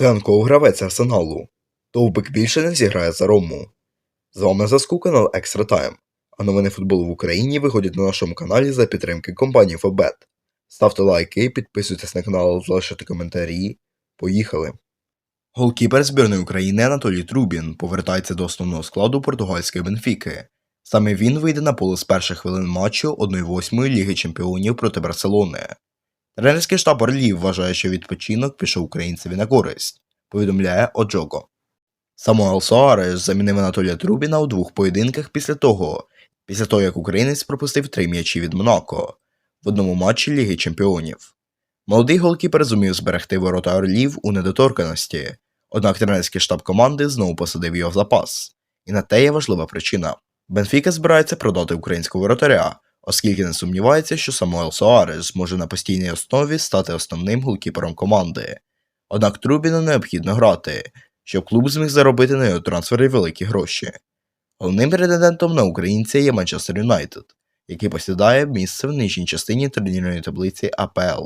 Циганков гравець арсеналу. Довбик більше не зіграє за Рому. З вами Заску канал Екстра Тайм. А новини футболу в Україні виходять на нашому каналі за підтримки компанії Фобет. Ставте лайки, підписуйтесь на канал, залишайте коментарі. Поїхали. Голкіпер збірної України Анатолій Трубін повертається до основного складу португальської Бенфіки. Саме він вийде на поле з перших хвилин матчу 1-8 Ліги Чемпіонів проти Барселони. Тренерський штаб Орлів вважає, що відпочинок пішов українцеві на користь, повідомляє Оджого. Самуел Соарес замінив Анатолія Трубіна у двох поєдинках після того, після того як українець пропустив три м'ячі від Монако в одному матчі Ліги Чемпіонів. Молодий голкіпер зумів зберегти ворота Орлів у недоторканості, однак тренерський штаб команди знову посадив його в запас. І на те є важлива причина. Бенфіка збирається продати українського воротаря, оскільки не сумнівається, що Самуел Соарес зможе на постійній основі стати основним голкіпером команди. Однак Трубіну необхідно грати, щоб клуб зміг заробити на його трансфері великі гроші. Головним претендентом на українця є Манчестер Юнайтед, який посідає місце в нижній частині турнірної таблиці АПЛ.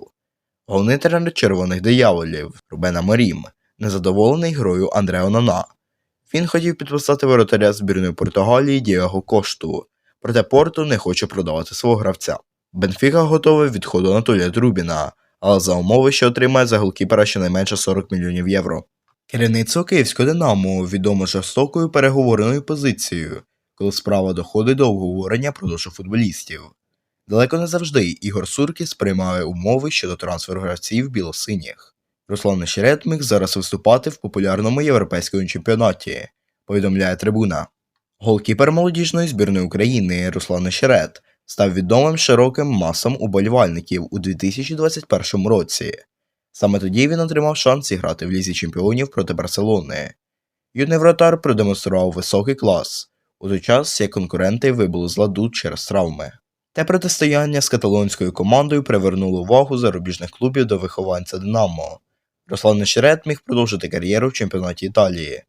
Головний тренер червоних дияволів Рубена Морім незадоволений грою Андреа Нана. Він хотів підписати воротаря збірної Португалії Дієго Кошту, проте Порту не хоче продавати свого гравця. Бенфіка готова відходу Анатолія Трубіна, але за умови, що отримає за голкіпера щонайменше 40 мільйонів євро. Керівництво Київського Динамо відомо жорстокою переговореною позицією, коли справа доходить до обговорення продажу футболістів. Далеко не завжди Ігор Суркіс приймає умови щодо трансферу гравців білосиніх. Руслан Нещерет міг зараз виступати в популярному європейському чемпіонаті, повідомляє трибуна. Голкіпер молодіжної збірної України Руслан Нещерет став відомим широким масам уболівальників у 2021 році. Саме тоді він отримав шанс зіграти в лізі чемпіонів проти Барселони. Юний вратар продемонстрував високий клас, у той час як конкуренти вибули з ладу через травми. Те протистояння з каталонською командою привернуло увагу зарубіжних клубів до вихованця Динамо. Руслан Нещерет міг продовжити кар'єру в чемпіонаті Італії.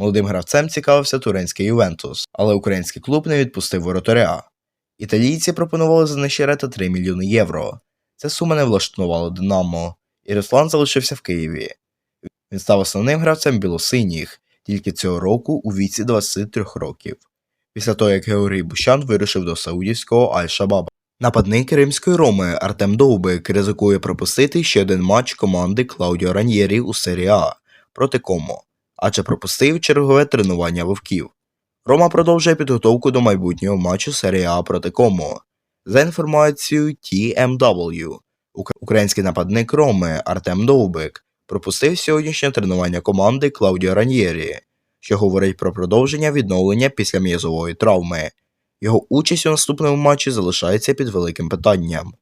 Молодим гравцем цікавився туринський Ювентус, але український клуб не відпустив воротаря. Італійці пропонували за Нещерета 3 мільйони євро. Ця сума не влаштувала Динамо, і Руслан залишився в Києві. Він став основним гравцем білосиніх тільки цього року у віці 23 років, після того як Георгій Бущан вирушив до саудівського Аль-Шабаба. Нападник римської Роми Артем Довбик ризикує пропустити ще один матч команди Клаудіо Раньєрі у серії А проти Комо, адже пропустив чергове тренування вовків. Рома продовжує підготовку до майбутнього матчу серії А проти Комо. За інформацією TMW, український нападник Роми Артем Довбик пропустив сьогоднішнє тренування команди Клаудіо Раньєрі, що говорить про продовження відновлення після м'язової травми. Його участь у наступному матчі залишається під великим питанням.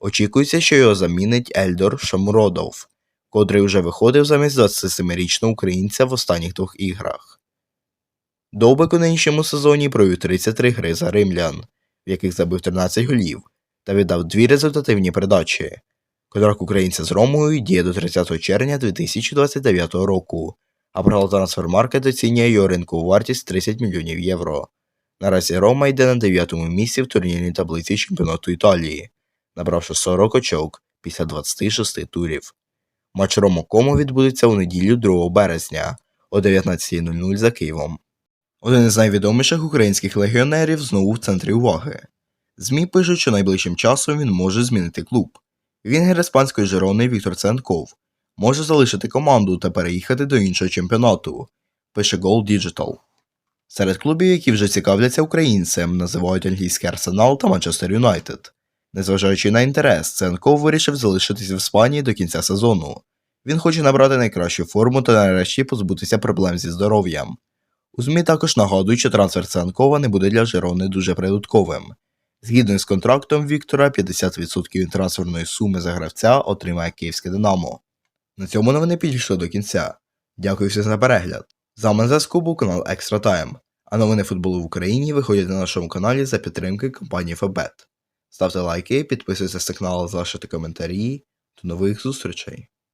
Очікується, що його замінить Ельдор Шамуродов, котрий вже виходив замість 27-річного українця в останніх двох іграх. Довбик у нинішньому сезоні провів 33 гри за римлян, в яких забив 13 голів, та віддав дві результативні передачі. Контракт українця з Ромою діє до 30 червня 2029 року, а Pro Transfermarkt оцінює його ринкову вартість 30 мільйонів євро. Наразі Рома йде на 9-му місці в турнірній таблиці чемпіонату Італії, набравши 40 очок після 26 турів. Матч Рома Комо відбудеться у неділю 2 березня о 19.00 за Києвом. Один із найвідоміших українських легіонерів знову в центрі уваги. ЗМІ пишуть, що найближчим часом він може змінити клуб. Вінгер іспанської Жерони Віктор Ценков може залишити команду та переїхати до іншого чемпіонату, пише Goal Digital. Серед клубів, які вже цікавляться українцем, називають англійський Арсенал та Манчестер Юнайтед. Незважаючи на інтерес, Ценков вирішив залишитися в Іспанії до кінця сезону. Він хоче набрати найкращу форму та нарешті позбутися проблем зі здоров'ям. У ЗМІ також нагадують, що трансфер Ценкова не буде для Жерони дуже прибутковим. Згідно з контрактом Віктора, 50% від трансферної суми за гравця отримає Київське Динамо. На цьому новини підійшли до кінця. Дякую всім за перегляд. З вами зв'язку був канал Extra Time, а новини футболу в Україні виходять на нашому каналі за підтримки компанії Фабет. Ставте лайки, підписуйтесь на канал, залишайте коментарі. До нових зустрічей!